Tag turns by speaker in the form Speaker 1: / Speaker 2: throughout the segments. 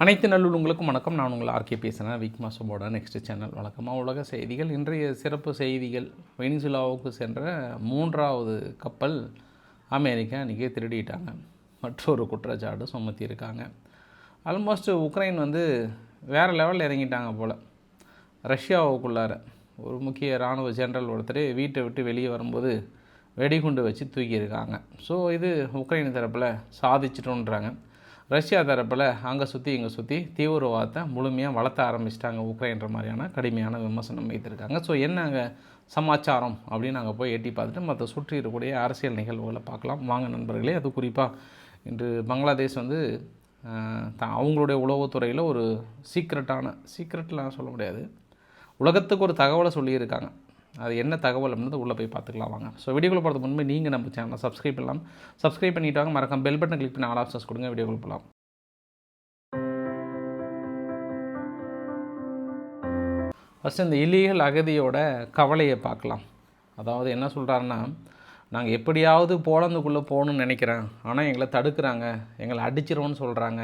Speaker 1: அனைத்து நல்லுள்ளங்களுக்கும் வணக்கம். நான் உங்கள் ஆர்கே பேசுகிறேன் விக்மா சோபோட நெக்ஸ்ட் சேனல் வழக்கமாக உலக செய்திகள் இன்றைய சிறப்பு செய்திகள். வெனிசுலாவுக்கு சென்ற மூன்றாவது கப்பல் அமெரிக்கா இன்றைக்கி திருடிட்டாங்க. மற்றொரு குற்றச்சாட்டு சுமத்தியிருக்காங்க. ஆல்மோஸ்ட் உக்ரைன் வந்து வேறு லெவலில் இறங்கிட்டாங்க போல். ரஷ்யாவுக்குள்ளார ஒரு முக்கிய இராணுவ ஜெனரல் ஒருத்தர் வீட்டை விட்டு வெளியே வரும்போது வெடிகுண்டு வச்சு தூக்கியிருக்காங்க. ஸோ இது உக்ரைன் தரப்பில் சாதிச்சிட்டோன்றாங்க. ரஷ்யா தரப்பில் அங்கே சுற்றி இங்கே சுற்றி தீவிரவாதத்தை முழுமையாக வளர்த்த ஆரம்பிச்சிட்டாங்க உக்ரைன்ற மாதிரியான கடுமையான விமர்சனம் வைத்திருக்காங்க. ஸோ என்ன அங்கே சமாச்சாரம் அப்படின்னு நாங்கள் போய் எட்டி பார்த்துட்டு மற்ற சுற்றி இருக்கக்கூடிய அரசியல் நிகழ்வுகளை பார்க்கலாம். வாங்க நண்பர்களே அது குறிப்பாக இன்று பங்களாதேஷ் வந்து அவங்களுடைய உளவுத்துறையில் ஒரு சீக்ரெட்டான சீக்ரெட்லாம் சொல்ல முடியாது. உலகத்துக்கு ஒரு தகவலை சொல்லியிருக்காங்க. அது என்ன தகவல் அப்படின்றது உள்ளே போய் பார்த்துக்கலாம் வாங்க. ஸோ வீடியோக்குள்ள போகிறதுக்கு முன்பு நீங்கள் நம்ம சேனலை சப்ஸ்கிரைப் பண்ணலாம். சப்ஸ்கிரைப் பண்ணிட்டு வாங்க மறக்காம பெல் பட்டன் கிளிக் பண்ணி ஆல் ஆப்ஷன்ஸ் கொடுங்க வீடியோக்குள்ள போகலாம் ஃபஸ்ட்டு இந்த இல்லீகல் அகதியோட கவலையை பார்க்கலாம். அதாவது என்ன சொல்கிறாருன்னா நாங்கள் எப்படியாவது போலந்துக்குள்ளே போகணும்னு நினைக்கிறேன். ஆனால் எங்களை தடுக்கிறாங்க. எங்களை அடிச்சிருவோன்னு சொல்கிறாங்க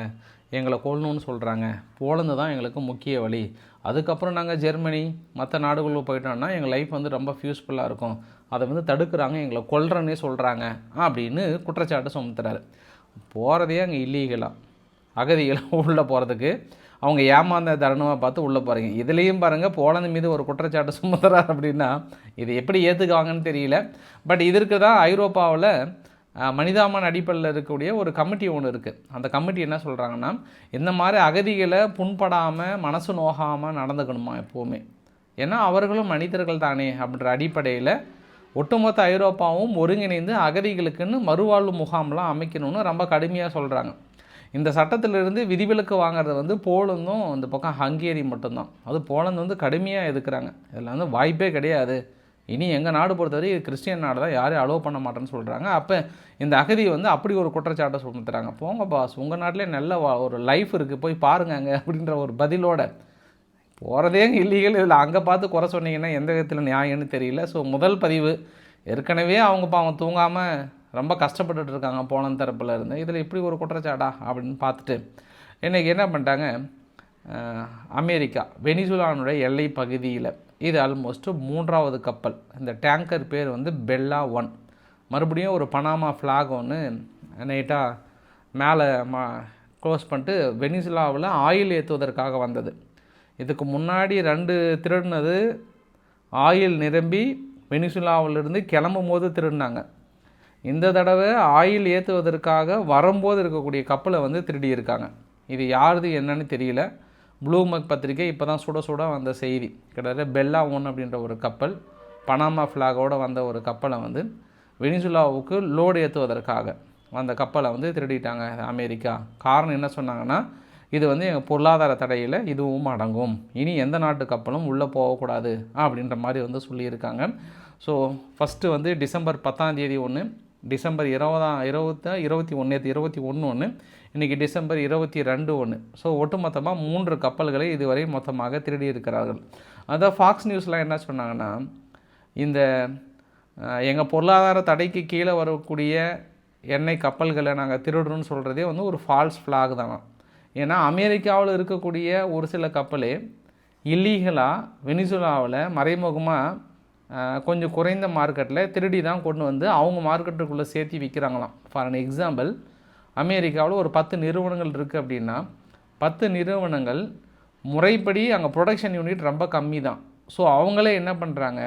Speaker 1: எங்களை கொள்ளணும்னு சொல்கிறாங்க போலந்து தான் எங்களுக்கு முக்கிய வழி. அதுக்கப்புறம் நாங்கள் ஜெர்மனி மற்ற நாடுகளுக்கு போயிட்டோம்னா எங்கள் லைஃப் வந்து ரொம்ப ஃபியூஸ்ஃபுல்லாக இருக்கும். அதை வந்து தடுக்கிறாங்க எங்களை கொல்றேன்னே சொல்கிறாங்க அப்படின்னு குற்றச்சாட்டு சுமத்துறாரு. போகிறதே அங்கே இல்லீகலாக அகதிகளாக உள்ளே போகிறதுக்கு அவங்க ஏமாந்த தருணமாக பார்த்து உள்ளே போகிறீங்க இதுலேயும் பாருங்கள் போலந்து மீது ஒரு குற்றச்சாட்டு சுமத்துறாரு அப்படின்னா இது எப்படி ஏற்றுக்குவாங்கன்னு தெரியல. பட் இதற்கு தான் ஐரோப்பாவில் மனிதாமன் அடிப்படையில் இருக்கக்கூடிய ஒரு கமிட்டி ஒன்று இருக்குது அந்த கமிட்டி என்ன சொல்கிறாங்கன்னா இந்த மாதிரி அகதிகளை புண்படாமல் மனசு நோகாமல் நடந்துக்கணுமா எப்போவுமே? ஏன்னா அவர்களும் மனிதர்கள் தானே அப்படின்ற அடிப்படையில் ஒட்டுமொத்த ஐரோப்பாவும் ஒருங்கிணைந்து அகதிகளுக்குன்னு மறுவாழ்வு முகாம்லாம் அமைக்கணும்னு ரொம்ப கடுமையாக சொல்கிறாங்க இந்த சட்டத்திலிருந்து விதிவிலக்கு வாங்குறது வந்து போலந்தும் இந்த பக்கம் ஹங்கேரி மட்டும்தான். அது போலந்து வந்து கடுமையாக எதுக்குறாங்க? இதில் வந்து வாய்ப்பே கிடையாது. இனி எங்கள் நாடு பொறுத்தவரை கிறிஸ்டியன் நாடு தான் யாரையும் அலோவ் பண்ண மாட்டேன்னு சொல்கிறாங்க அப்போ இந்த அகதி வந்து அப்படி ஒரு குற்றச்சாட்டை சுமத்துறாங்க. போங்க பாஸ் உங்கள் நாட்டிலே நல்ல ஒரு லைஃப் இருக்குது போய் பாருங்க அங்கே அப்படின்ற ஒரு பதிலோட. போகிறதே இல்லீகல் இதில் அங்கே பார்த்து குறை சொன்னீங்கன்னா எந்த விதத்தில் நியாயம்னு தெரியல. ஸோ முதல் பதிவு ஏற்கனவே அவங்க பாவம் தூங்காமல் ரொம்ப கஷ்டப்பட்டுட்டு இருக்காங்க போன தரப்பில் இருந்து. இதில் இப்படி ஒரு குற்றச்சாட்டா அப்படின்னு பார்த்துட்டு இன்றைக்கி என்ன பண்ணிட்டாங்க? அமெரிக்கா வெனிசுலானுடைய எல்லை பகுதியில் இது ஆல்மோஸ்ட்டு மூன்றாவது கப்பல். இந்த டேங்கர் பேர் வந்து பெல்லா ஒன் மறுபடியும் ஒரு பனாமா ஃப்ளாக் ஒன்று நைட்டாக மேலே மா க்ளோஸ் பண்ணிட்டு வெனிசுலாவில் ஆயில் ஏற்றுவதற்காக வந்தது. இதுக்கு முன்னாடி ரெண்டு திருடினது ஆயில் நிரம்பி வெனிசுலாவிலிருந்து கிளம்பும் போது திருடினாங்க. இந்த தடவை ஆயில் ஏற்றுவதற்காக வரும்போது இருக்கக்கூடிய கப்பலை வந்து திருடியிருக்காங்க. இது யாருது என்னன்னு தெரியல. ப்ளூமர்க் பத்திரிக்கை இப்போ தான் சுட சுட வந்த செய்தி. கிட்டத்தட்ட பெல்லா ஒன் அப்படின்ற ஒரு கப்பல் பனாமா ஃப்ளாகோட வந்த ஒரு கப்பலை வந்து வெனிசுலாவுக்கு லோடு ஏற்றுவதற்காக வந்த கப்பலை வந்து திருடிட்டாங்க அமெரிக்கா. காரணம் என்ன சொன்னாங்கன்னா இது வந்து எங்கள் பொருளாதார தடையில் இதுவும் அடங்கும். இனி எந்த நாட்டு கப்பலும் உள்ளே போகக்கூடாது அப்படின்ற மாதிரி வந்து சொல்லியிருக்காங்க. ஸோ ஃபஸ்ட்டு வந்து டிசம்பர் பத்தாம் தேதி ஒன்று டிசம்பர் இருபதாம் இருபத்த இருபத்தி ஒன்று இருபத்தி ஒன்று ஒன்று இன்றைக்கி டிசம்பர் இருபத்தி ரெண்டு ஒன்று ஸோ ஒட்டுமொத்தமாக மூன்று கப்பல்களை இதுவரை மொத்தமாக திருடி இருக்கிறார்கள் அதான் ஃபாக்ஸ் நியூஸ்லாம் என்ன சொன்னாங்கன்னா இந்த எங்கள் பொருளாதார தடைக்கு கீழே வரக்கூடிய எண்ணெய் கப்பல்களை நாங்கள் திருடுறோம்னு சொல்கிறதே வந்து ஒரு ஃபால்ஸ் ஃப்ளாக் தான். ஏன்னா அமெரிக்காவில் இருக்கக்கூடிய ஒரு சில கப்பலே இல்லீகலாக வெனிசுலாவில் மறைமுகமாக கொஞ்சம் குறைந்த மார்க்கெட்டில் திருடி தான் கொண்டு வந்து அவங்க மார்க்கெட்டுக்குள்ளே சேர்த்து விற்கிறாங்களாம் ஃபார் அன் எக்ஸாம்பிள் அமெரிக்காவில் ஒரு பத்து நிறுவனங்கள் இருக்குது அப்படின்னா பத்து நிறுவனங்கள் முறைப்படி அங்கே ப்ரொடக்ஷன் யூனிட் ரொம்ப கம்மி தான் ஸோ அவங்களே என்ன பண்ணுறாங்க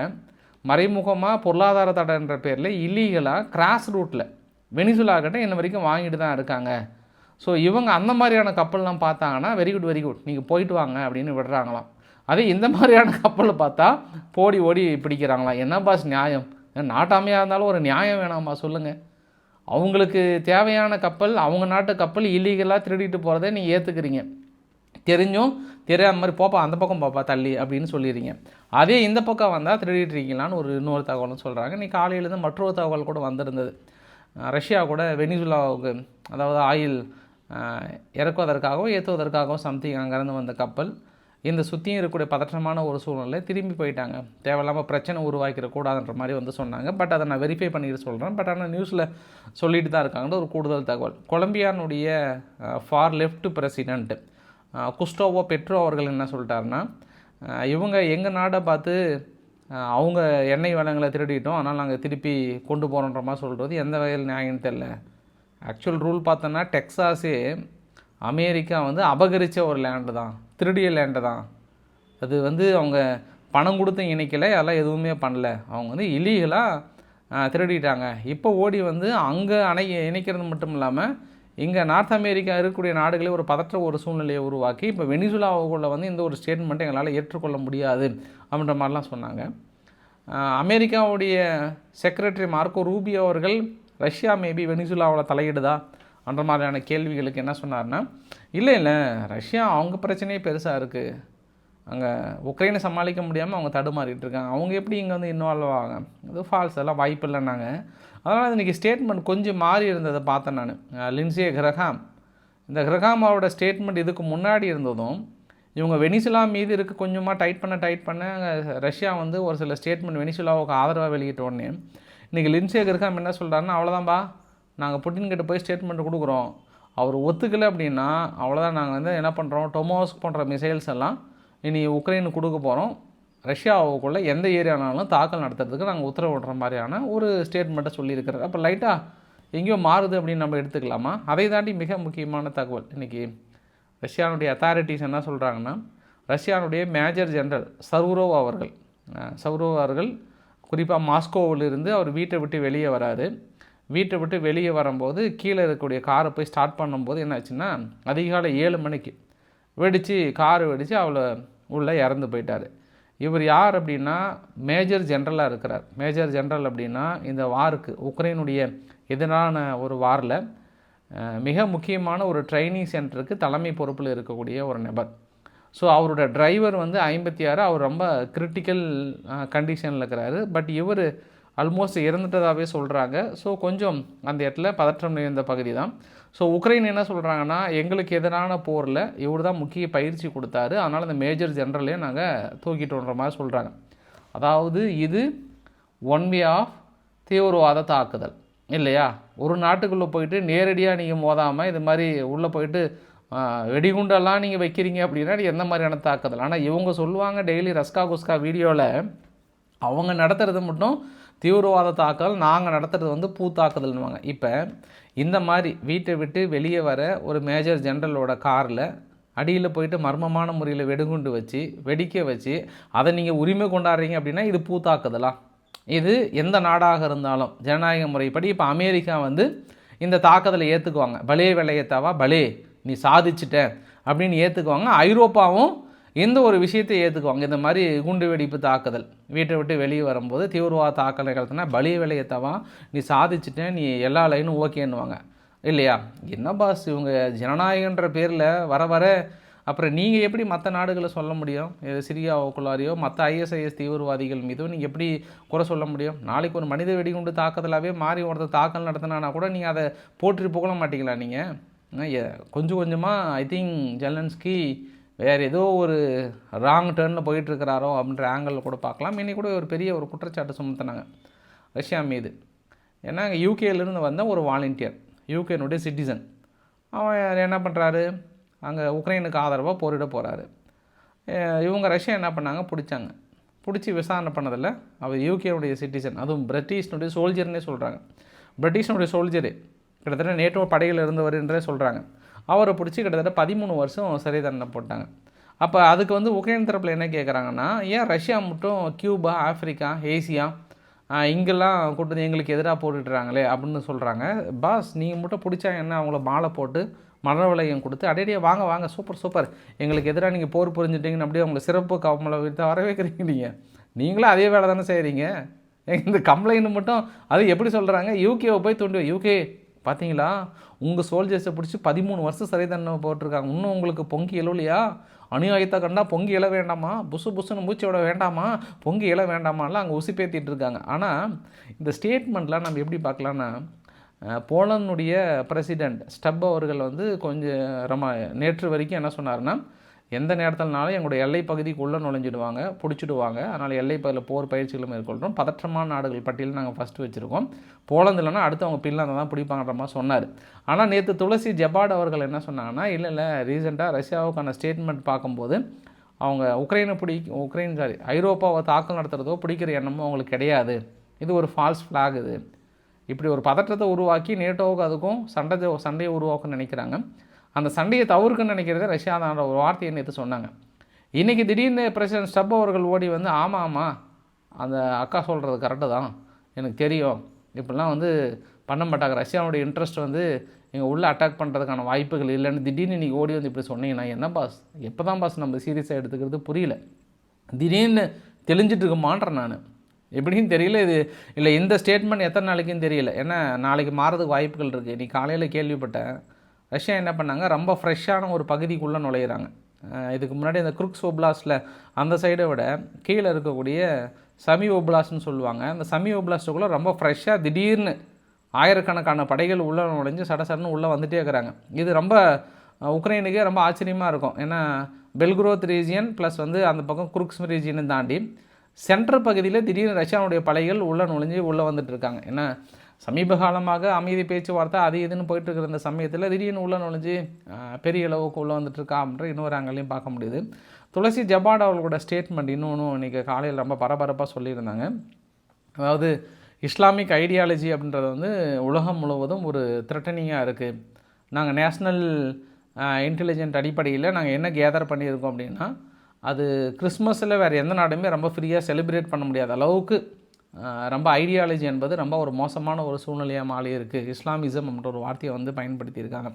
Speaker 1: மறைமுகமாக பொருளாதார தடைன்ற பேரில் இல்லீகலாக கிராஸ் ரூட்டில் வெனிசுலா கிட்ட இன்ன வரைக்கும் வாங்கிட்டு தான் இருக்காங்க. ஸோ இவங்க அந்த மாதிரியான கப்பல்லாம் பார்த்தாங்கன்னா வெரி குட் வெரி குட் நீங்கள் போயிட்டு வாங்க அப்படின்னு விடுறாங்களாம். அதே இந்த மாதிரியான கப்பலை பார்த்தா போடி ஓடி பிடிக்கிறாங்களாம். என்ன பாஸ் நியாயம்? நாட்டாமையாக இருந்தாலும் ஒரு நியாயம் வேணாமா? சொல்லுங்கள் அவங்களுக்கு தேவையான கப்பல் அவங்க நாட்டு கப்பல் இல்லீகலாக திருடிட்டு போகிறத நீ ஏற்றுக்கிறீங்க தெரிஞ்சும் தெரியாத மாதிரி போப்பா அந்த பக்கம் பாப்பா தள்ளி அப்படின்னு சொல்லிடுறீங்க. அதே இந்த பக்கம் வந்தால் திருடிட்டுருக்கீங்களான்னு ஒரு இன்னொரு தகவலும் சொல்கிறாங்க நீ காலையிலேருந்து மற்றொரு தகவல் கூட வந்திருந்தது. ரஷ்யா கூட வெனிசுலாவுக்கு அதாவது ஆயில் இறக்குவதற்காகவும் ஏற்றுவதற்காகவும் சம்திங் அங்கேருந்து வந்த கப்பல். இந்த சுற்றியும் இருக்கக்கூடிய பதற்றமான ஒரு சூழ்நிலை திரும்பி போயிட்டாங்க. தேவையில்லாமல் பிரச்சனை உருவாக்கிற கூடாதுன்ற மாதிரி வந்து சொன்னாங்க. பட் அதை நான் வெரிஃபை பண்ணிட்டு சொல்கிறேன் பட் ஆனால் நியூஸில் சொல்லிட்டு தான் இருக்காங்கன்னு ஒரு கூடுதல் தகவல். கொலம்பியானுடைய far left president Gustavo Petro அவர்கள் என்ன சொல்லிட்டாருன்னா இவங்க எங்கள் நாடை பார்த்து அவங்க எண்ணெய் வளங்களை திருடிட்டோம். அதனால் நாங்கள் திருப்பி கொண்டு போகிறோன்ற மாதிரி சொல்கிறது எந்த வகையில் நியாயம்னு தெரில ஆக்சுவல் ரூல் பார்த்தோன்னா டெக்ஸாஸே அமெரிக்கா வந்து அபகரித்த ஒரு லேண்டு தான். திருடிய லேண்டு தான். அது வந்து அவங்க பணம் கொடுத்து இணைக்கலை அதெல்லாம் எதுவுமே பண்ணல. அவங்க வந்து இலீகலாக திருடிட்டாங்க. இப்போ ஓடி வந்து அங்கே அணை இணைக்கிறது மட்டும் இல்லாமல் இங்கே நார்த் அமெரிக்கா இருக்கக்கூடிய நாடுகளே ஒரு பதற்ற ஒரு சூழ்நிலையை உருவாக்கி இப்போ வெனிசுலாவுக்குள்ள வந்து இந்த ஒரு ஸ்டேட்மெண்ட்டை எங்களால் ஏற்றுக்கொள்ள முடியாது அப்படின்ற மாதிரிலாம் சொன்னாங்க. அமெரிக்காவுடைய செக்ரட்டரி மார்க்கோ ரூபியோ அவர்கள் ரஷ்யா மேபி வெனிசுலாவில் தலையிடுதா அந்த மாதிரியான கேள்விகளுக்கு என்ன சொன்னார்னா இல்லை இல்லை ரஷ்யா அவங்க பிரச்சனையே பெருசாக இருக்குது அங்கே உக்ரைனை சமாளிக்க முடியாமல் அவங்க தடுமாறிட்டு இருக்காங்க. அவங்க எப்படி இங்கே வந்து இன்வால்வ் ஆக இது ஃபால்ஸ் அதெல்லாம் வாய்ப்பு இல்லைன்னாங்க அதனால் இன்றைக்கி ஸ்டேட்மெண்ட் கொஞ்சம் மாறி இருந்ததை பார்த்தேன் நான். Lindsey Graham. இந்த கிரகாமாவோட ஸ்டேட்மெண்ட் இதுக்கு முன்னாடி இருந்ததும் இவங்க வெனிசுலா மீது இருக்க கொஞ்சமாக டைட் பண்ண டைட் பண்ண அங்கே ரஷ்யா வந்து ஒரு சில ஸ்டேட்மெண்ட் வெனிசுலாவுக்கு ஆதரவாக வெளியிட்ட உடனே இன்றைக்கி லின்சே கிரகாம் என்ன சொல்கிறாருன்னா அவ்வளோதான்பா நாங்கள் புட்டின்கிட்ட போய் ஸ்டேட்மெண்ட் கொடுக்குறோம். அவர் ஒத்துக்கலை அப்படின்னா அவ்வளோதான் நாங்கள் வந்து என்ன பண்ணுறோம் டொமோஸ்க் போன்ற மிசைல்ஸ் எல்லாம் இனி உக்ரைனுக்கு கொடுக்க போகிறோம் ரஷ்யாவுக்குள்ளே எந்த ஏரியானாலும் தாக்கல் நடத்துறதுக்கு நாங்கள் உத்தரவிடுற மாதிரியான ஒரு ஸ்டேட்மெண்ட்டை சொல்லியிருக்கிறார். அப்போ லைட்டாக எங்கேயோ மாறுது அப்படின்னு நம்ம எடுத்துக்கலாமா? அதை தாண்டி மிக முக்கியமான தகவல் இன்றைக்கி ரஷ்யானுடைய அத்தாரிட்டிஸ் என்ன சொல்கிறாங்கன்னா ரஷ்யானுடைய மேஜர் ஜெனரல் சர்வரோவ் அவர்கள் அஹ், சர்வரோவ் அவர்கள் குறிப்பாக மாஸ்கோவிலிருந்து அவர் வீட்டை விட்டு வெளியே வராரு. வீட்டை விட்டு வெளியே வரும்போது கீழே இருக்கக்கூடிய காரை போய் ஸ்டார்ட் பண்ணும்போது என்னாச்சுன்னா அதிகாலை ஏழு மணிக்கு வெடித்து கார் வெடித்து அவளை உள்ளே இறந்து போயிட்டார். இவர் யார் அப்படின்னா மேஜர் ஜென்ரலாக இருக்கிறார். மேஜர் ஜென்ரல் அப்படின்னா இந்த வாருக்கு உக்ரைனுடைய எதிரான ஒரு வாரில் மிக முக்கியமான ஒரு ட்ரைனிங் சென்டருக்கு தலைமை பொறுப்பில் இருக்கக்கூடிய ஒரு நபர். ஸோ அவரோட டிரைவர் வந்து ஐம்பத்தி ஆறு அவர் ரொம்ப கிரிட்டிக்கல் கண்டிஷனில் இருக்கிறாரு. பட் இவர் ஆல்மோஸ்ட் இறந்துட்டதாகவே சொல்கிறாங்க ஸோ கொஞ்சம் அந்த இடத்துல பதற்றம் நிறைந்த பகுதி தான் ஸோ உக்ரைன் என்ன சொல்கிறாங்கன்னா எங்களுக்கு எதிரான போரில் இவர் தான் முக்கிய பயிற்சி கொடுத்தாரு. அதனால் அந்த மேஜர் ஜெனரலே நாங்கள் தூக்கிட்டோன்ற மாதிரி சொல்கிறாங்க அதாவது இது ஒன் வே ஆஃப் தீவிரவாத தாக்குதல். இல்லையா? ஒரு நாட்டுக்குள்ளே போயிட்டு நேரடியாக நீங்கள் மோதாமல் இது மாதிரி உள்ளே போயிட்டு வெடிகுண்டெல்லாம் நீங்கள் வைக்கிறீங்க அப்படின்னா எந்த மாதிரியான தாக்குதல்? ஆனால் இவங்க சொல்லுவாங்க டெய்லி ரஸ்கா குஸ்கா வீடியோவில் அவங்க நடத்துறது மட்டும் தீவிரவாத தாக்குதல் நாங்கள் நடத்துறது வந்து பூ தாக்குதல்னுவாங்க இப்போ இந்த மாதிரி வீட்டை விட்டு வெளியே வர ஒரு மேஜர் ஜென்ரலோட காரில் அடியில் போயிட்டு மர்மமான முறையில் வெடுகுண்டு வச்சு வெடிக்க வச்சு அதை நீங்கள் உரிமை கொண்டாடுறீங்க அப்படின்னா இது பூ தாக்குதலா? இது எந்த நாடாக இருந்தாலும் ஜனநாயக முறைப்படி இப்போ அமெரிக்கா வந்து இந்த தாக்குதலை ஏற்றுக்குவாங்க பலே வெள்ளையத்தாவா? பலே நீ சாதிச்சிட்ட அப்படின்னு ஏற்றுக்குவாங்க ஐரோப்பாவும் இந்த ஒரு விஷயத்தை ஏற்றுக்குவாங்க இந்த மாதிரி குண்டு வெடிப்பு தாக்குதல். வீட்டை விட்டு வெளியே வரும்போது தீவிரவாத தாக்கல் நிகழ்த்தினா பலி விளையத்தவா நீ சாதிச்சிட்டேன் நீ எல்லா லைனும் ஓகேன்னுவாங்க. இல்லையா? என்ன பாஸ் இவங்க? ஜனநாயகன்ற பேரில் வர வர அப்புறம் நீங்கள் எப்படி மற்ற நாடுகளை சொல்ல முடியும்? இது மற்ற ஐஎஸ்ஐஎஸ் தீவிரவாதிகள் மீதும் நீங்கள் எப்படி குறை சொல்ல முடியும்? நாளைக்கு ஒரு மனித வெடிகுண்டு தாக்குதலாகவே மாறி ஒருத்தர் தாக்கல் நடத்தினானா கூட நீங்கள் அதை போற்றி புகழ மாட்டீங்களா நீங்கள் கொஞ்சம் கொஞ்சமாக ஐ திங்க் ஜெலன்ஸ்கி வேறு ஏதோ ஒரு ராங் டேர்னில் போயிட்டுருக்கிறாரோ அப்படின்ற ஆங்கிளில் கூட பார்க்கலாம். இன்னைக்கு கூட ஒரு பெரிய ஒரு குற்றச்சாட்டு சுமத்தினாங்க ரஷ்யா மீது. ஏன்னா யூகேலேருந்து வந்த ஒரு வாலண்டியர் யூகேனுடைய சிட்டிசன் அவன் என்ன பண்ணுறாரு அங்கே உக்ரைனுக்கு ஆதரவாக போரிட போகிறாரு இவங்க ரஷ்யா என்ன பண்ணாங்க? பிடிச்சாங்க. பிடிச்சி விசாரணை பண்ணதில் அவர் யூகேனுடைய சிட்டிசன் அதுவும் பிரிட்டிஷ்னுடைய சோல்ஜர்னே சொல்கிறாங்க பிரிட்டிஷ்னுடைய சோல்ஜரு கிட்டத்தட்ட நேட்டோ படையில் இருந்தவர் என்றே சொல்கிறாங்க அவரை பிடிச்சி கிட்டத்தட்ட பதிமூணு வருஷம் சிறை தண்டனை போட்டாங்க. அப்போ அதுக்கு வந்து உக்ரைன் தரப்பில் என்ன கேட்குறாங்கன்னா ஏன் ரஷ்யா மட்டும் கியூபா ஆஃப்ரிக்கா ஏசியா இங்கெல்லாம் கூட்டு வந்து எங்களுக்கு எதிராக போட்டுடுறாங்களே அப்படின்னு சொல்கிறாங்க பாஸ் நீங்கள் மட்டும் பிடிச்சா என்ன அவங்கள மாலை போட்டு மர விலையம் கொடுத்து அடையடியே வாங்க வாங்க சூப்பர் சூப்பர். எங்களுக்கு எதிராக நீங்கள் போர் புரிஞ்சுட்டிங்கன்னு அப்படியே உங்களை சிறப்பு கவலை விட்டு வரவேற்கிறீங்க நீங்கள் நீங்களும் அதே வேலை தானே செய்கிறீங்க இந்த கம்ப்ளைண்ட் மட்டும் அது எப்படி சொல்கிறாங்க யூகேவை போய் தூண்டு யூகே பார்த்தீங்களா உங்கள் சோல்ஜர்ஸை பிடிச்சி பதிமூணு வருஷம் சிறை தண்டனை போட்டிருக்காங்க. இன்னும் உங்களுக்கு பொங்கி எழுவலையா? அநியாயத்தை கண்டா பொங்கி எழ வேண்டாமா? புசு புசுன்னு மூச்சு விட வேண்டாமா? பொங்கி எழ வேண்டாமாலாம் அங்கே உசுப்பேத்திட்டு இருக்காங்க. ஆனால் இந்த ஸ்டேட்மெண்ட்லாம் நம்ம எப்படி பார்க்கலான்னா போலனுடைய பிரசிடெண்ட் ஸ்டப் அவர்கள் வந்து கொஞ்சம் ரொம்ப நேற்று வரைக்கும் என்ன சொன்னார்னா எந்த நேரத்தில்னாலும் எங்களுடைய எல்லை பகுதிக்குள்ளே நுழைஞ்சிடுவாங்க பிடிச்சிடுவாங்க. அதனால் எல்லை பகுதியில் போர் பயிற்சிகளை மேற்கொள்கிறோம். பதற்றமான நாடுகள் பட்டியலில் நாங்கள் ஃபஸ்ட்டு வச்சுருக்கோம். போலந்து இல்லைன்னா அடுத்து அவங்க பின்லாந்து தான் பிடிப்பாங்கன்ற மாதிரி சொன்னார். ஆனால் நேற்று துளசி ஜபாட் அவர்கள் என்ன சொன்னாங்கன்னா இல்லை இல்லை ரீசெண்டாக ரஷ்யாவுக்கான ஸ்டேட்மெண்ட் பார்க்கும்போது அவங்க உக்ரைனை பிடி உக்ரைன் சாரி ஐரோப்பாவை தாக்கல் நடத்துகிறதோ பிடிக்கிற எண்ணமோ அவங்களுக்கு கிடையாது. இது ஒரு ஃபால்ஸ் ஃப்ளாக் இது. இப்படி ஒரு பதற்றத்தை உருவாக்கி நேட்டோவுக்கு அதுக்கும் சண்டை சண்டையை உருவாக்கணும்னு நினைக்கிறாங்க. அந்த சண்டையை தவிர்க்குன்னு நினைக்கிறதே ரஷ்யா தான் ஒரு வார்த்தையை நேற்று சொன்னாங்க. இன்றைக்கி திடீர்னு பிரசிடென்ட் ஸ்டப் அவர்கள் ஓடி வந்து ஆமாம் ஆமாம் அந்த அக்கா சொல்கிறது கரெக்டு தான். எனக்கு தெரியும். இப்படிலாம் வந்து பண்ண மாட்டாங்க. ரஷ்யாவோடைய இன்ட்ரெஸ்ட் வந்து எங்கள் உள்ளே அட்டாக் பண்ணுறதுக்கான வாய்ப்புகள் இல்லைன்னு திடீர்னு இன்றைக்கி ஓடி வந்து இப்படி சொன்னீங்கன்னா என்ன பாஸ் எப்போ தான் பாஸ் நம்ம சீரியஸாக எடுத்துக்கிறது புரியல. திடீர்னு தெளிஞ்சிட்டு இருக்குமான்றேன் நான். எப்படின்னு தெரியல. இது இல்லை இந்த ஸ்டேட்மெண்ட் எத்தனை நாளைக்குன்னு தெரியல. ஏன்னா நாளைக்கு மாறதுக்கு வாய்ப்புகள் இருக்குது இன்றைக்கி காலையில் கேள்விப்பட்டேன். ரஷ்யா என்ன பண்ணாங்க? ரொம்ப ஃப்ரெஷ்ஷான ஒரு பகுதிக்குள்ளே நுழையிறாங்க. இதுக்கு முன்னாடி இந்த குருக்ஸ் ஒப்லாஸ்டில் அந்த சைடை விட கீழே இருக்கக்கூடிய சமி ஒப்லாஸ்ட்னு சொல்லுவாங்க. அந்த சமி ஒப்லாஸ்ட்டுக்குள்ளே ரொம்ப ஃப்ரெஷ்ஷாக திடீர்னு ஆயிரக்கணக்கான படைகள் உள்ளே நுழைஞ்சு சட சடன்னு உள்ளே வந்துட்டே இருக்கிறாங்க. இது ரொம்ப உக்ரைனுக்கே ரொம்ப ஆச்சரியமாக இருக்கும். ஏன்னா பெல்க்ரோத் ரீஜியன் ப்ளஸ் வந்து அந்த பக்கம் குருக்ஸ் ரீஜியனை தாண்டி சென்ட்ரல் பகுதியில் திடீர்னு ரஷ்யாவுடைய படைகள் உள்ளே நுழைஞ்சு உள்ளே வந்துட்டு இருக்காங்க. ஏன்னா சமீப காலமாக அமைதி பேச்சுவார்த்தை அது இதுன்னு போயிட்டு இருக்கிற இந்த சமயத்தில் திடீர்னு உள்ள நுழைஞ்சு பெரிய அளவுக்கு உள்ளே வந்துட்டுருக்கா அப்படின்ற இன்னொரு அங்கேயும் பார்க்க முடியுது. துளசி ஜபாட் அவர்களோட ஸ்டேட்மெண்ட் இன்னொன்று இன்றைக்கி காலையில் ரொம்ப பரபரப்பாக சொல்லியிருந்தாங்க. அதாவது இஸ்லாமிக் ஐடியாலஜி அப்படின்றது வந்து உலகம் முழுவதும் ஒரு த்ரெட்டனிங்காக இருக்குது நாங்கள் நேஷ்னல் இன்டெலிஜென்ட் அடிப்படையில் நாங்கள் என்ன கேதர் பண்ணியிருக்கோம் அப்படின்னா அது கிறிஸ்மஸில் வேறு எந்த நாடுமே ரொம்ப ஃப்ரீயாக செலிப்ரேட் பண்ண முடியாத அளவுக்கு ரொம்ப ஐடியாலஜி என்பது ரொம்ப ஒரு மோசமான ஒரு சூழ்நிலையாக மாறி இருக்குது இஸ்லாமிசம் அப்படின்ற ஒரு வார்த்தையை வந்து பயன்படுத்தியிருக்காங்க.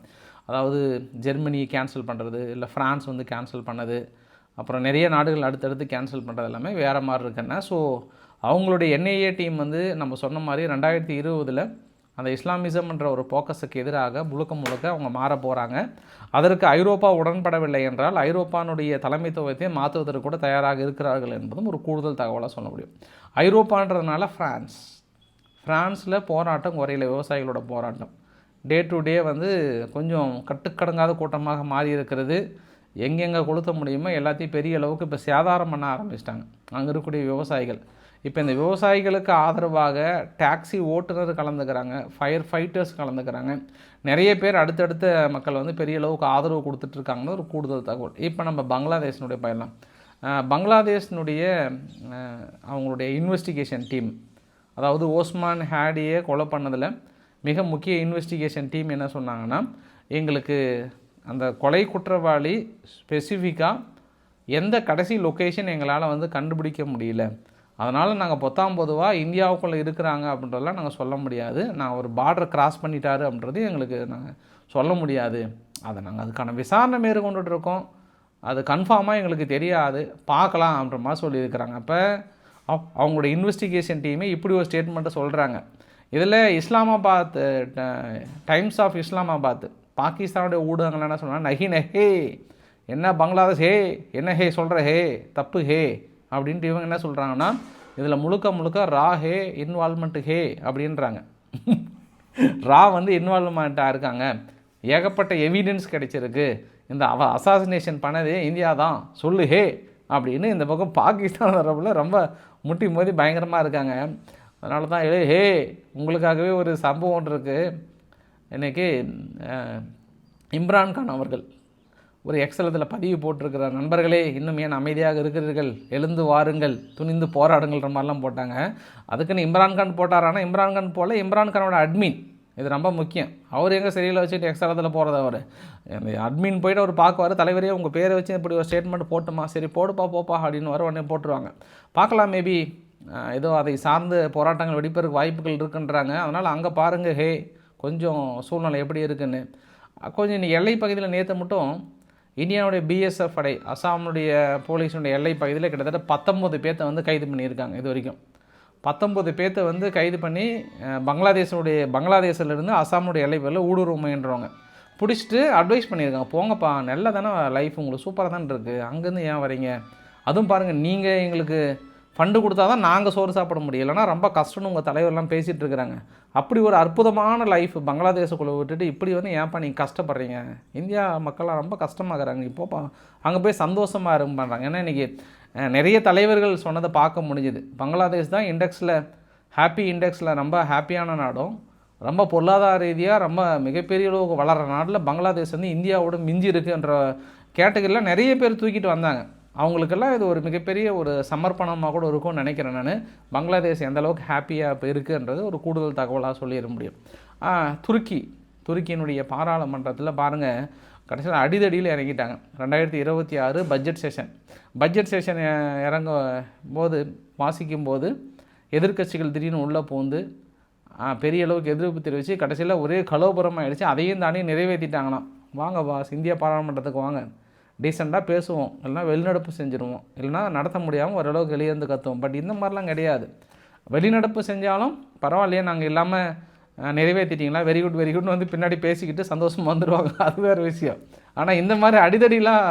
Speaker 1: அதாவது ஜெர்மனியை கேன்சல் பண்ணுறது இல்லை ஃப்ரான்ஸ் வந்து கேன்சல் பண்ணது அப்புறம் நிறைய நாடுகள் அடுத்தடுத்து கேன்சல் பண்ணுறது எல்லாமே வேறு மாதிரி இருக்குன்னா ஸோ அவங்களுடைய என்ஐஏ டீம் வந்து நம்ம சொன்ன மாதிரி ரெண்டாயிரத்தி இருபதில் அந்த இஸ்லாமிசம்ன்ற ஒரு போக்கஸுக்கு எதிராக முழுக்க முழுக்க அவங்க மாற போகிறாங்க அதற்கு ஐரோப்பா உடன்படவில்லை என்றால் ஐரோப்பானுடைய தலைமைத்துவத்தை மாற்றுவதற்கு கூட தயாராக இருக்கிறார்கள் என்பதும் ஒரு கூடுதல் தகவலாக சொல்ல முடியும். ஐரோப்பான்றதுனால ஃப்ரான்ஸ் ஃப்ரான்ஸில் போராட்டம் குறையில விவசாயிகளோட போராட்டம். டே டு டே வந்து கொஞ்சம் கட்டுக்கடங்காத கூட்டமாக மாறி இருக்கிறது எங்கெங்கே கொளுத்த முடியுமோ எல்லாத்தையும் பெரிய அளவுக்கு இப்போ சேதாரம் பண்ண ஆரம்பிச்சிட்டாங்க. அங்கே இருக்கக்கூடிய விவசாயிகள். இப்போ இந்த விவசாயிகளுக்கு ஆதரவாக டாக்ஸி ஓட்டுநர் கலந்துக்கிறாங்க ஃபயர் ஃபைட்டர்ஸ் கலந்துக்கிறாங்க. நிறைய பேர் அடுத்தடுத்த மக்கள் வந்து பெரிய அளவுக்கு ஆதரவு கொடுத்துட்ருக்காங்கன்னு ஒரு கூடுதல் தகவல். இப்போ நம்ம பங்களாதேஷனுடைய பயணம் பங்களாதேஷினுடைய அவங்களுடைய இன்வெஸ்டிகேஷன் டீம் அதாவது ஓஸ்மான் ஹேடியை கொலை பண்ணதில் மிக முக்கிய இன்வெஸ்டிகேஷன் டீம் என்ன சொன்னாங்கன்னா எங்களுக்கு அந்த கொலை குற்றவாளி ஸ்பெசிஃபிக்காக எந்த கடைசி லொக்கேஷன் எங்களால் வந்து கண்டுபிடிக்க முடியல. அதனால் நாங்கள் பொத்தாம் பொதுவாக இந்தியாவுக்குள்ளே இருக்கிறாங்க அப்படின்றதெல்லாம் நாங்கள் சொல்ல முடியாது. நான் ஒரு பார்டர் கிராஸ் பண்ணிட்டாரு அப்படின்றது எங்களுக்கு நாங்கள் சொல்ல முடியாது. அதை நாங்கள் அதுக்கான விசாரணை மேற்கொண்டுட்டு இருக்கோம். அது கன்ஃபார்மாக எங்களுக்கு தெரியாது. பார்க்கலாம் அப்படின்ற மாதிரி சொல்லியிருக்கிறாங்க. அப்போ அவங்களோட இன்வெஸ்டிகேஷன் டீமே இப்படி ஒரு ஸ்டேட்மெண்ட்டை சொல்கிறாங்க இதில் இஸ்லாமாபாத் டைம்ஸ் ஆஃப் இஸ்லாமாபாத் பாகிஸ்தானுடைய ஊடகங்கள் என்ன சொன்னால் நஹி நஹே என்ன பங்களாதேஷ் ஹே என்ன ஹே சொல்கிற ஹே தப்பு ஹே அப்படின்ட்டு இவங்க என்ன சொல்கிறாங்கன்னா இதில் முழுக்க முழுக்க ரா ஹே இன்வால்மெண்ட்டு ஹே அப்படின்றாங்க. ரா வந்து இன்வால்மெண்ட்டாக இருக்காங்க. ஏகப்பட்ட எவிடன்ஸ் கிடைச்சிருக்கு. இந்த அவ அசாசினேஷன் பண்ணதே இந்தியா தான் சொல்லு ஹே அப்படின்னு இந்த பக்கம் பாகிஸ்தான் தரப்புல ரொம்ப முட்டி மோதி பயங்கரமாக இருக்காங்க. அதனால தான் ஏ ஹே உங்களுக்காகவே ஒரு சம்பவம் ஒன்று இருக்குது இன்றைக்கி இம்ரான்கான் அவர்கள் ஒரு எக்ஸலத்தில் பதிவு போட்டிருக்கிறார். நண்பர்களே இன்னும் ஏன் அமைதியாக இருக்கிறீர்கள்? எழுந்து வாருங்கள் துணிந்து போராடுங்கள்ன்ற மாதிரிலாம் போட்டாங்க. அதுக்குன்னு இம்ரான்கான் போட்டாரானா இம்ரான்கான் போல இம்ரான்கானோட அட்மின் இது ரொம்ப முக்கியம். அவர் எங்கே சரியில் வச்சுட்டு எக்ஸ்ட்ராத்தில் போகிறத அவர்? அந்த அட்மின் போயிட்டு அவர் பார்க்குவார் தலைவரே உங்கள் பேரை வச்சு இப்படி ஒரு ஸ்டேட்மெண்ட் போட்டுமா? சரி போடுப்பா போப்பா அப்படின்னு வர உடனே போட்டுருவாங்க. பார்க்கலாம் மேபி ஏதோ அதை சார்ந்து போராட்டங்கள் வெடிப்பதற்கு வாய்ப்புகள் இருக்குன்றாங்க. அதனால் அங்கே பாருங்கள் ஹே கொஞ்சம் சூழ்நிலை எப்படி இருக்குன்னு. கொஞ்சம் இன்னைக்கு எல்லை பகுதியில் நேற்று மட்டும் இந்தியாவுடைய பிஎஸ்எஃப் படை அசாமுடைய போலீஸுடைய எல்லை பகுதியில் கிட்டத்தட்ட பத்தொம்பது பேர்த்த வந்து கைது பண்ணியிருக்காங்க இது வரைக்கும். பத்தொம்பது பேர்த்தை வந்து கைது பண்ணி பங்களாதேஷனுடைய பங்களாதேஷிலிருந்து அசாமுடைய எல்லைப்பில் ஊடுருவ முயன்றவங்க. பிடிச்சிட்டு அட்வைஸ் பண்ணியிருக்காங்க. போங்கப்பா நல்ல தானே லைஃப் உங்களுக்கு சூப்பராக தானே இருக்குது அங்கேருந்து ஏன் வரீங்க அதுவும் பாருங்கள் நீங்கள் எங்களுக்கு ஃபண்டு கொடுத்தா தான் நாங்கள் சோறு சாப்பிட முடியும். இல்லைன்னா ரொம்ப கஷ்டம்னு உங்கள் தலைவர்லாம் பேசிகிட்டு இருக்கிறாங்க. அப்படி ஒரு அற்புதமான லைஃப் பங்களாதேஷக்குள்ளே விட்டுட்டு இப்படி வந்து ஏன்ப்பா நீங்கள் கஷ்டப்படுறீங்க? இந்தியா மக்கள்லாம் ரொம்ப கஷ்டமாகறாங்க. இப்போப்பா அங்கே போய் சந்தோஷமாக இருக்கும் பண்ணுறாங்க ஏன்னா இன்றைக்கி நிறைய தலைவர்கள் சொன்னதை பார்க்க முடிஞ்சுது. பங்களாதேஷ் தான் இண்டெக்ஸில் ஹாப்பி இண்டெக்ஸில் ரொம்ப ஹாப்பியான நாடும். ரொம்ப பொருளாதார ரீதியாக ரொம்ப மிகப்பெரிய அளவுக்கு வளர்கிற நாட்டில் பங்களாதேஷ் வந்து இந்தியாவோட மிஞ்சி இருக்குன்ற கேட்டகரியில் நிறைய பேர் தூக்கிட்டு வந்தாங்க. அவங்களுக்கெல்லாம் இது ஒரு மிகப்பெரிய ஒரு சமர்ப்பணமாக கூட இருக்கும்னு நினைக்கிறேன் நான். பங்களாதேஷ் எந்த அளவுக்கு ஹாப்பியாக இப்போ இருக்குன்றது ஒரு கூடுதல் தகவலாக சொல்லிட முடியும். துருக்கி துருக்கியினுடைய பாராளுமன்றத்தில் பாருங்கள் கடைசியில் அடிதடியில் இறங்கிட்டாங்க. ரெண்டாயிரத்தி இருபத்தி ஆறு பட்ஜெட் செஷன் பட்ஜெட் செஷன் இறங்க போது வாசிக்கும் போது எதிர்க்கட்சிகள் திடீர்னு உள்ளே பூந்து பெரிய அளவுக்கு எதிர்ப்பு தெரிவித்து கடைசியில் ஒரே கலோபுரம் ஆயிடுச்சு அதையும் தாண்டி நிறைவேற்றிட்டாங்களாம் வாங்க பாஸ் இந்தியா பாராளுமன்றத்துக்கு வாங்க. டீசெண்டாக பேசுவோம். இல்லைன்னா வெளிநடப்பு செஞ்சுருவோம். இல்லைன்னா நடத்த முடியாமல் ஓரளவுக்கு வெளியே கற்றுவோம் கத்துவோம். பட் இந்த மாதிரிலாம் கிடையாது. வெளிநடப்பு செஞ்சாலும் பரவாயில்லையே நாங்கள் இல்லாமல் நிறைவேற்றிட்டீங்களா வெரி குட் வெரி குட்னு வந்து பின்னாடி பேசிக்கிட்டு சந்தோஷமாக வந்துடுவாங்க அது வேறு விஷயம். ஆனால் இந்த மாதிரி அடிதடிலாம்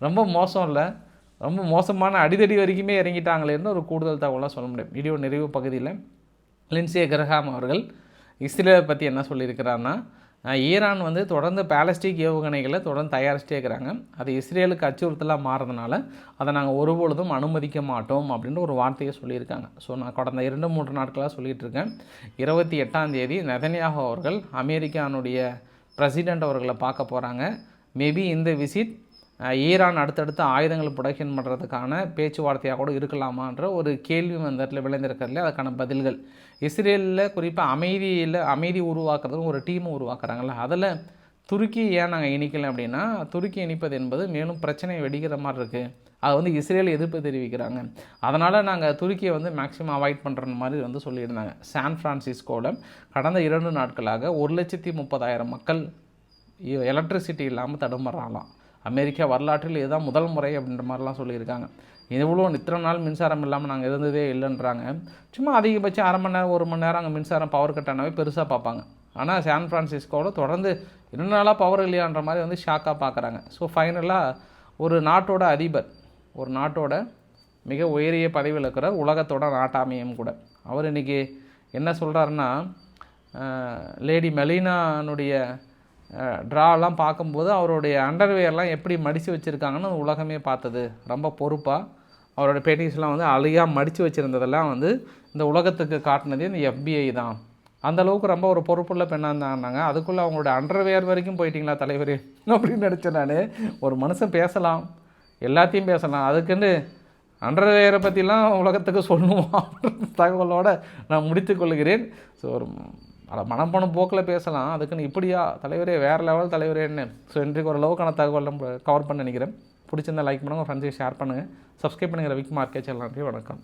Speaker 1: ரொம்ப மோசம் இல்லை. ரொம்ப மோசமான அடிதடி வரைக்குமே இறங்கிட்டாங்களேன்னு ஒரு கூடுதல் தகவலாக சொல்ல முடியும். வீடியோ நிறைவு பகுதியில் லின்சிய கிரஹாம் அவர்கள் இஸ்ரேலை பற்றி என்ன சொல்லியிருக்கிறாருன்னா ஈரான் வந்து தொடர்ந்து பேலஸ்டிக் ஏவுகணைகளை தொடர்ந்து தயாரிச்சிட்டே இருக்கிறாங்க. அது இஸ்ரேலுக்கு அச்சுறுத்தலாக மாறதுனால அதை நாங்கள் ஒருபொழுதும் அனுமதிக்க மாட்டோம் அப்படின்ற ஒரு வார்த்தையை சொல்லியிருக்காங்க. ஸோ நான் கடந்த இரண்டு மூன்று நாட்களாக சொல்லிகிட்டு இருக்கேன். இருபத்தி எட்டாம் தேதி நெதன்யாக அவர்கள் அமெரிக்கானுடைய பிரசிடெண்ட் அவர்களை பார்க்க போகிறாங்க மேபி இந்த விசிட் ஈரான் அடுத்தடுத்து ஆயுதங்கள் புடக்கின் பண்ணுறதுக்கான பேச்சுவார்த்தையாக கூட இருக்கலாமான்ற ஒரு கேள்வி அந்த இடத்துல விளைந்திருக்கிறதுல அதுக்கான பதில்கள். இஸ்ரேலில் குறிப்பாக அமைதியில் அமைதி உருவாக்குறதுக்கும் ஒரு டீமை உருவாக்குறாங்கல்ல அதில் துருக்கி ஏன் நாங்கள் இணைக்கல அப்படின்னா துருக்கி இணைப்பது என்பது மேலும் பிரச்சனை வெடிக்கிற மாதிரி இருக்குது அது வந்து இஸ்ரேல் எதிர்ப்பு தெரிவிக்கிறாங்க. அதனால் நாங்கள் துருக்கியை வந்து மேக்ஸிமம் அவாய்ட் பண்ணுற மாதிரி வந்து சொல்லியிருந்தாங்க. சான் ஃப்ரான்சிஸ்கோவில் கடந்த இரண்டு நாட்களாக ஒரு லட்சத்தி முப்பதாயிரம் மக்கள் எலக்ட்ரிசிட்டி இல்லாமல் தடுமாறலாம் அமெரிக்கா வரலாற்றில் இதுதான் முதல் முறை அப்படின்ற மாதிரிலாம் சொல்லியிருக்காங்க. இவ்வளோ இத்தனை நாள் மின்சாரம் இல்லாமல் நாங்கள் இருந்ததே இல்லைன்றாங்க. சும்மா அதிகபட்சம் அரை மணி நேரம் ஒரு மணி நேரம் அங்கே மின்சாரம் பவர் கட் ஆனாவே பெருசாக பார்ப்பாங்க. ஆனால் சான் ஃப்ரான்சிஸ்கோவில் தொடர்ந்து இரண்டு நாளாக பவர் இல்லையான்ற மாதிரி வந்து ஷாக்காக பார்க்குறாங்க. ஸோ ஃபைனலாக ஒரு நாட்டோட அதிபர் ஒரு நாட்டோட மிக உயரிய பதவியில் இருக்கிறார் உலகத்தோட நாட்டாமையும் கூட. அவர் இன்றைக்கி என்ன சொல்கிறாருன்னா லேடி மெலினானுடைய ட்ராலாம் பார்க்கும்போது அவருடைய அண்டர்வேர்லாம் எப்படி மடித்து வச்சுருக்காங்கன்னு உலகமே பார்த்தது. ரொம்ப பொறுப்பாக அவரோட பெயிண்டிங்ஸ்லாம் வந்து அழியாக மடித்து வச்சுருந்ததெல்லாம் வந்து இந்த உலகத்துக்கு காட்டினதே இந்த எஃபிஐ தான். அந்த அளவுக்கு ரொம்ப ஒரு பொறுப்புள்ள பெண்ணாக இருந்தாங்க. அதுக்குள்ளே அவங்களோட அண்டர்வேர் வரைக்கும் போயிட்டீங்களா தலைவர்? அப்படின்னு நினச்சேன் நான். ஒரு மனுஷன் பேசலாம். எல்லாத்தையும் பேசலாம். அதுக்குன்னு அண்டர்வேரை பற்றிலாம் உலகத்துக்கு சொல்லணுமா? அப்படின்ற நான் முடித்துக்கொள்கிறேன் ஸோ ஒரு அதை மனம் போக்கில் பேசலாம். அதுக்குன்னு இப்படியா? தலைவரே வேறு லெவல் தலைவரே என்ன? ஸோ இன்றைக்கு ஒரு லவுக்கான தகவல் நம்ம கவர் பண்ண நினைக்கிறேன். பிடிச்சிருந்தா லைக் பண்ணுங்கள் ஃப்ரெண்ட்ஸையும் ஷேர் பண்ணுங்கள் சப்ஸ்கிரைப் பண்ணுங்கள் விக் மார்க்கே நன்றி வணக்கம்.